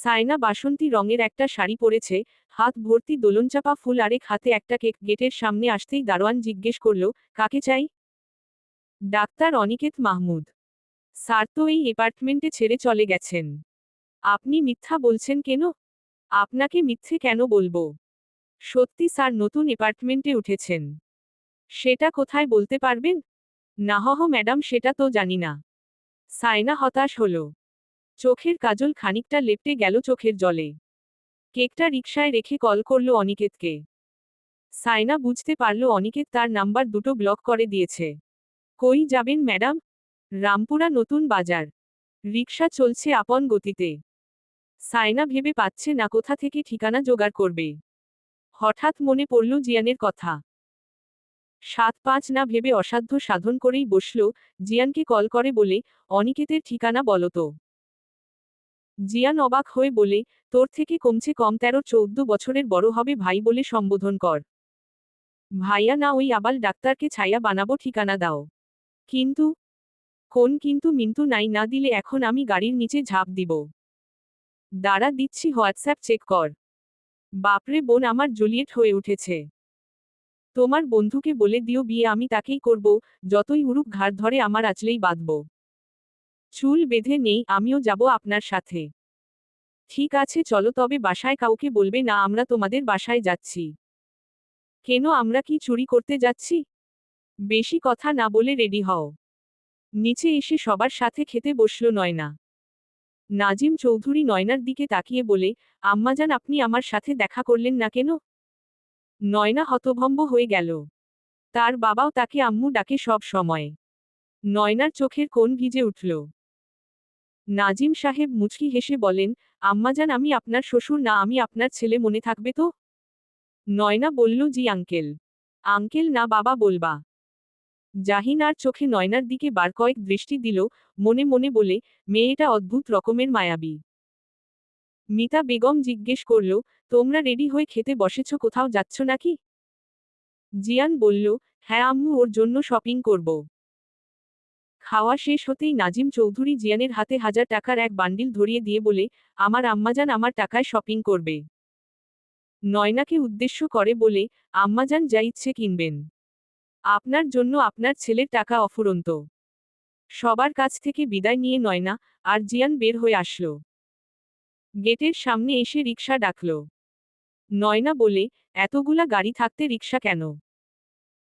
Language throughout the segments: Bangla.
সায়না বাসন্তী রঙের একটা শাড়ি পরেছে, হাত ভর্তি দোলনচাপা ফুল আরেক হাতে একটা কেক, গেটের সামনে আসতেই দারোয়ান জিজ্ঞেস করল, কাকে চাই? ডাক্তার অনিকেত মাহমুদ, স্যার তো এই অ্যাপার্টমেন্টে ছেড়ে চলে গেছেন। আপনি মিথ্যা বলছেন কেন? আপনাকে মিথ্যে কেন বলব? সত্যি স্যার নতুন অ্যাপার্টমেন্টে উঠেছেন। সেটা কোথায় বলতে পারবেন? নাহহ ম্যাডাম, সেটা তো জানি না। সায়না হতাশ হল। চোখের কাজল খানিকটা লেপটে গেল চোখের জলে। কেকটা রিকশায় রেখে কল করল অনিকেতকে। সায়না বুঝতে পারল অনিকেত তার নাম্বার দুটো ব্লক করে দিয়েছে। কই যাবেন, ম্যাডাম? রামপুরা নতুন বাজার। রিকশা চলছে আপন গতিতে। সায়না ভেবে পাচ্ছে না কোথা থেকে ঠিকানা জোগাড় করবে। হঠাৎ মনে পড়ল জিয়ানের কথা। সাত পাঁচ না ভেবে অসাধ্য সাধন করেই বসল, জিয়ানকে কল করে বলে, অনিকেতের ঠিকানা বলতো জিয়ান অবাক হয়ে বলে, তোর থেকে কমছে কম তেরো চৌদ্দ বছরের বড় হবে ভাই বলে সম্বোধন কর। ভাইয়া, না, ওই আবাল ডাক্তারকে ছায়া বানাবো ঠিকানা দাও। কিন্তু, কোন কিন্তু মিন্তু নাই, না দিলে এখন আমি গাড়ির নিচে ঝাঁপ দিব। দাঁড়া, দিচ্ছি হোয়াটসঅ্যাপ চেক কর। বাপরে বোন, আমার জুলিয়েট হয়ে উঠেছে। তোমার বন্ধুকে বলে দিও, বিয়ে আমি তাকেই করব, যতই উড়ুক ঘাড় ধরে আমার আচলেই বাঁধব। চুল বেঁধে নেই, আমিও যাব আপনার সাথে। ঠিক আছে, চলো, তবে বাসায় কাউকে বলবে না, আমরা তোমাদের বাসায় যাচ্ছি। কেন, আমরা কি চুরি করতে যাচ্ছি? বেশি কথা না বলে রেডি হও। নিচে এসে সবার সাথে খেতে বসল নয়না। নাজিম চৌধুরী নয়নার দিকে তাকিয়ে বলে আম্মাজান আপনি আমার সাথে দেখা করলেন না কেন? নয়না হতভম্ব হয়ে গেল। তার বাবাও তাকে আম্মু ডাকে সব সময়। নয়নার চোখের কোণ ভিজে উঠল। নাজিম সাহেব মুচকি হেসে বলেন আম্মাজান আমি আপনার শ্বশুর না, আমি আপনার ছেলে, মনে থাকবে তো? নয়না বলল, জি আঙ্কেল। আঙ্কেল না, বাবা বলবা? জাহিনার চোখে নয়নার দিকে বার কয়েক দৃষ্টি দিল, মনে মনে বলে, মেয়েটা অদ্ভুত রকমের মায়াবী। মিতা বেগম জিজ্ঞেস করল, তোমরা রেডি হয়ে খেতে বসেছ, কোথাও যাচ্ছ নাকি? জিয়ান বলল হ্যাঁ আম্মু, ওর জন্য শপিং করব। খাওয়া শেষ হতেই নাজিম চৌধুরী জিয়ানের হাতে হাজার টাকার এক বান্ডিল ধরিয়ে দিয়ে বলে, আমার আম্মাজান আমার টাকায় শপিং করবে। নয়নাকে উদ্দেশ্য করে বলে, আম্মাজান যা ইচ্ছে কিনবেন। আপনার জন্য আপনার ছেলের টাকা অফুরন্ত। সবার কাছ থেকে বিদায় নিয়ে নয়না আর জিয়ান বের হয়ে আসল। গেটের সামনে এসে রিক্সা ডাকল। নয়না বলে, এতগুলা গাড়ি থাকতে রিক্সা কেন?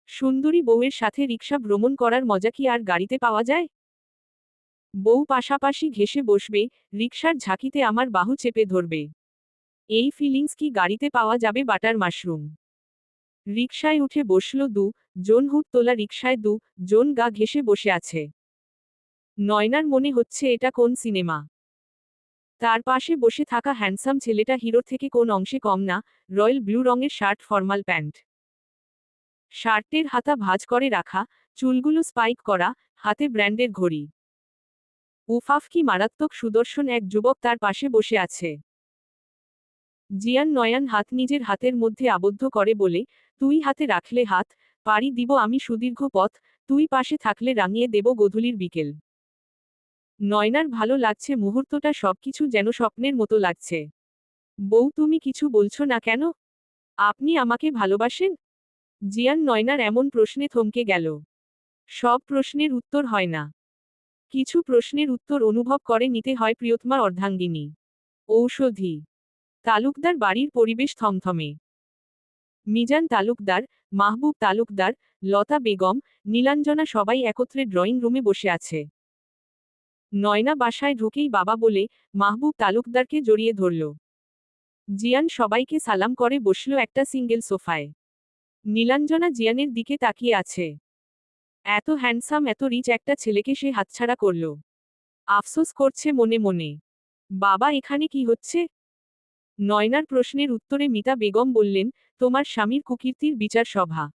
সুন্দরী বউয়ের সাথে রিক্সা ভ্রমণ করার মজা কি আর গাড়িতে পাওয়া যায়? বউ পাশাপাশি ঘেসে বসবে রিক্সার ঝাঁকিতে আমার বাহু চেপে ধরবে। এই ফিলিংস কি গাড়িতে পাওয়া যাবে বাটার মাশরুম? রিকশায় উঠে বসল দু, জন হুট তোলা রিকশায় দু, জোন গা ঘেসে বসে আছে। নয়নার মনে হচ্ছে এটা কোন সিনেমা? তার পাশে বসে থাকা হ্যান্ডসাম ছেলেটা হিরোর থেকে কোন অংশে কম না, রয়্যাল ব্লু রঙের শার্ট, ফর্মাল প্যান্ট। শার্টের হাতা ভাঁজ করে রাখা, চুলগুলো স্পাইক করা, হাতে ব্র্যান্ডের ঘড়ি। উফাফ কি মারাত্মক সুদর্শন এক যুবক তার পাশে বসে আছে। জিয়ান নয়ান হাত নিজের হাতের মধ্যে আবদ্ধ করে বলে, তুই হাতে রাখলে হাত, পাড়ি দিব আমি সুদীর্ঘ পথ, তুই পাশে থাকলে রাঙিয়ে দেব গধূলির বিকেল। নয়নার ভালো লাগছে মুহূর্তটা সবকিছু যেন স্বপ্নের মতো লাগছে। বউ তুমি কিছু বলছো না কেন? আপনি আমাকে ভালোবাসেন? জিয়ান নয়নার এমন প্রশ্নে থমকে গেল। সব প্রশ্নের উত্তর হয় না। কিছু প্রশ্নের উত্তর অনুভব করে নিতে হয় প্রিয়তমা অর্ধাঙ্গিনী। ঔষধি। তালুকদার বাড়ির পরিবেশ থমথমে। মিজান তালুকদার, মাহবুব তালুকদার, লতা বেগম, নীলাঞ্জনা সবাই একত্রে ড্রয়িং রুমে বসে আছে। নয়না বাসায় ঢুকেই বাবা বলে মাহবুব তালুকদারকে জড়িয়ে ধরল। জিয়ান সবাইকে সালাম করে বসল একটা সিঙ্গেল সোফায়। নীলাঞ্জনা জিয়ানের দিকে তাকিয়ে আছে। এত হ্যান্ডসাম এত রিচ একটা ছেলেকে সে হাতছাড়া করল। আফসোস করছে মনে মনে। বাবা, এখানে কি হচ্ছে? নয়নার প্রশ্নের উত্তরে মিতা বেগম বললেন, তোমার স্বামীর কুকীর্তির বিচার সভা।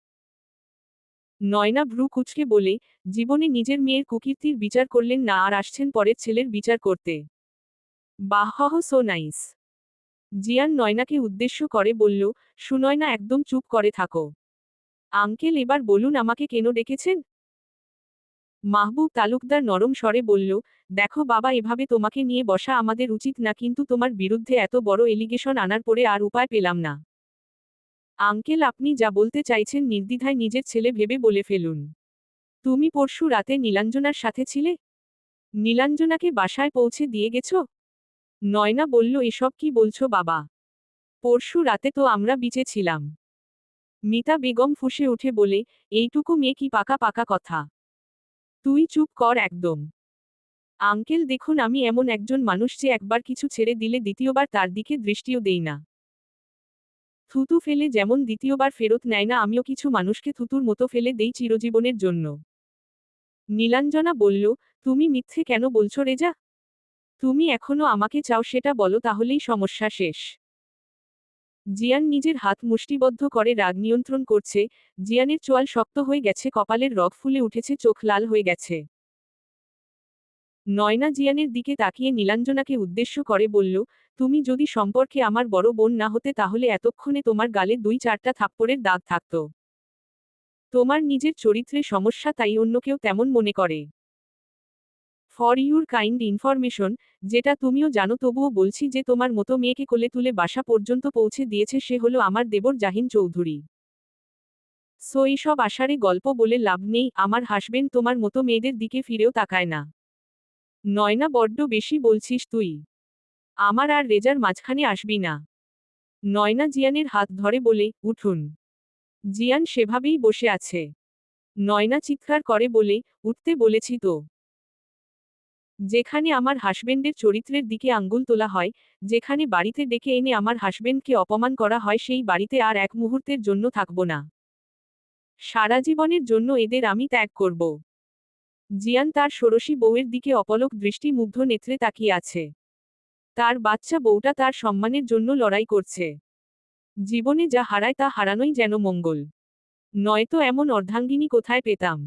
নয়না ভ্রু কুচকে বলে, জীবনে নিজের মেয়ের কুকীর্তির বিচার করলেন না, আর আসছেন পরের ছেলের বিচার করতে। বাহ সো নাইস জিয়ান নয়নাকে উদ্দেশ্য করে বলল, সুনয়না একদম চুপ করে থাকো। আঙ্কেল এবার বলুন আমাকে কেন ডেকেছেন? মাহবুব তালুকদার নরম স্বরে বলল, দেখো বাবা এভাবে তোমাকে নিয়ে বসা আমাদের উচিত না, কিন্তু তোমার বিরুদ্ধে এত বড় এলিগেশন আনার পরে আর উপায় পেলাম না। আঙ্কেল আপনি যা বলতে চাইছেন নির্দ্বিধায় নিজের ছেলে ভেবে বলে ফেলুন। তুমি পরশু রাতে নীলাঞ্জনার সাথে ছিলে? নীলাঞ্জনাকে বাসায় পৌঁছে দিয়ে গেছ? নয়না বলল, এসব কি বলছো বাবা? পরশু রাতে তো আমরা বিচে ছিলাম মিতা বেগম ফুসে উঠে বলে, এইটুকু মেয়ে কি পাকা পাকা কথা? তুই চুপ কর একদম। আঙ্কেল দেখুন, আমি এমন একজন মানুষ যে একবার কিছু ছেড়ে দিলে দ্বিতীয়বার তার দিকে দৃষ্টিও দেই না। থুতু ফেলে যেমন দ্বিতীয়বার ফেরত নেয় না, আমিও কিছু মানুষকে থুতুর মতো ফেলে দেই চিরজীবনের জন্য। নীলাঞ্জনা বলল, তুমি মিথ্যে কেন বলছো রেজা তুমি এখনও আমাকে চাও সেটা বলো তাহলেই সমস্যা শেষ। জিয়ান নিজের হাত মুষ্টিবদ্ধ করে রাগ নিয়ন্ত্রণ করছে, জিয়ানের চোয়াল শক্ত হয়ে গেছে, কপালের রগ ফুলে উঠেছে, চোখ লাল হয়ে গেছে। নয়না জিয়ানের দিকে তাকিয়ে নীলাঞ্জনাকে উদ্দেশ্য করে বলল, তুমি যদি সম্পর্কে আমার বড় বোন না হতে তাহলে এতক্ষণে তোমার গালে দুই চারটা থাপ্পড়ের দাগ থাকত। তোমার নিজের চরিত্রে সমস্যা তাই অন্য কেউ তেমন মনে করে। ফর ইউর কাইন্ড ইনফরমেশন যেটা তুমিও জানো, তবুও বলছি যে তোমার মতো মেয়েকে কোলে তুলে বাসা পর্যন্ত পৌঁছে দিয়েছে সে হলো আমার দেবর জাহিন চৌধুরী। সো এইসব আশারে গল্প বলে লাভ নেই, আমার হাসবেন্ড তোমার মতো মেয়েদের দিকে ফিরেও তাকায় না। নয়না বড্ড বেশি বলছিস তুই। আমার আর রেজার মাঝখানে আসবি না। নয়না জিয়ানের হাত ধরে বলে, উঠুন। জিয়ান সেভাবেই বসে আছে। নয়না চিৎকার করে বলে, উঠতে বলেছি তো। যেখানে আমার হাসবেন্ডের চরিত্রের দিকে আঙ্গুল তোলা হয়, যেখানে বাড়িতে ডেকে এনে আমার হাসবেন্ডকে অপমান করা হয়, সেই বাড়িতে আর এক মুহূর্তের জন্য থাকব না। সারা জীবনের জন্য এদের আমি ত্যাগ করব। জিয়ান তার ষোড়শী বউয়ের দিকে অপলক দৃষ্টি মুগ্ধ নেত্রে তাকিয়ে আছে। তার বাচ্চা বউটা তার সম্মানের জন্য লড়াই করছে। জীবনে যা হারায় তা হারানোই যেন মঙ্গল। নয়তো এমন অর্ধাঙ্গিনী কোথায় পেতাম।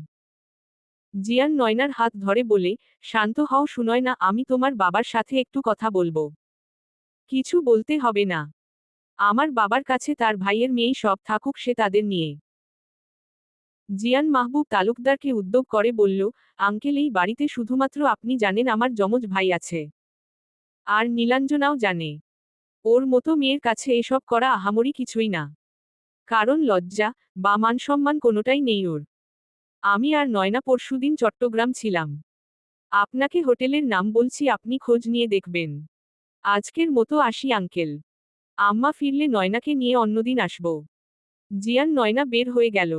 জিয়ান নয়নার হাত ধরে বলে, শান্ত হও শুনয় না, আমি তোমার বাবার সাথে একটু কথা বলব। কিছু বলতে হবে না। আমার বাবার কাছে তার ভাইয়ের মেয়েই সব থাকুক সে তাদের নিয়ে। জিয়ান মাহবুব তালুকদারকে উদ্যোগ করে বলল, আঙ্কেল, এই বাড়িতে শুধুমাত্র আপনি জানেন আমার যমজ ভাই আছে। আর নীলাঞ্জনাও জানে। ওর মতো মেয়ের কাছে এসব করা আহামরি কিছুই না। কারণ লজ্জা বা মানসম্মান কোনোটাই নেই ওর। আমি আর নয়না পরশুদিন চট্টগ্রাম ছিলাম। আপনাকে হোটেলের নাম বলছি, আপনি খোঁজ নিয়ে দেখবেন। আজকের মতো আসি, আঙ্কেল। আম্মা ফিরলে নয়নাকে নিয়ে অন্যদিন আসব। জিয়ান নয়না বের হয়ে গেল।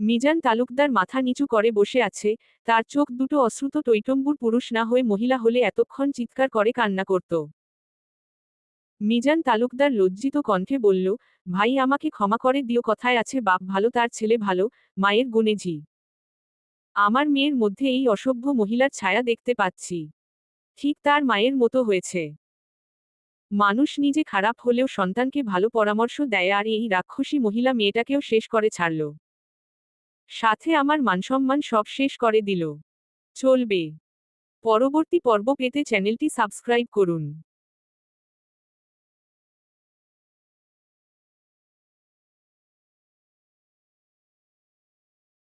মিজান তালুকদার মাথা নিচু করে বসে আছে, তার চোখ দুটো অশ্রুত টৈটম্বুর পুরুষ না হয়ে মহিলা হলে এতক্ষণ চিৎকার করে কান্না করত। মিজান তালুকদার লজ্জিত কণ্ঠে বলল, ভাই, আমাকে ক্ষমা করে দিও, কথায় আছে, বাপ ভালো, তার ছেলে ভালো, মায়ের গুণে ঝি আমার মেয়ের মধ্যে এই অসভ্য মহিলার ছায়া দেখতে পাচ্ছি। ঠিক তার মায়ের মতো হয়েছে। মানুষ নিজে খারাপ হলেও সন্তানকে ভালো পরামর্শ দেয়, আর এই রাক্ষসী মহিলা মেয়েটাকেও শেষ করে ছাড়ল। সাথে আমার মানসম্মান সব শেষ করে দিল। চলবে। পরবর্তী পর্ব পেতে চ্যানেলটি সাবস্ক্রাইব করুন।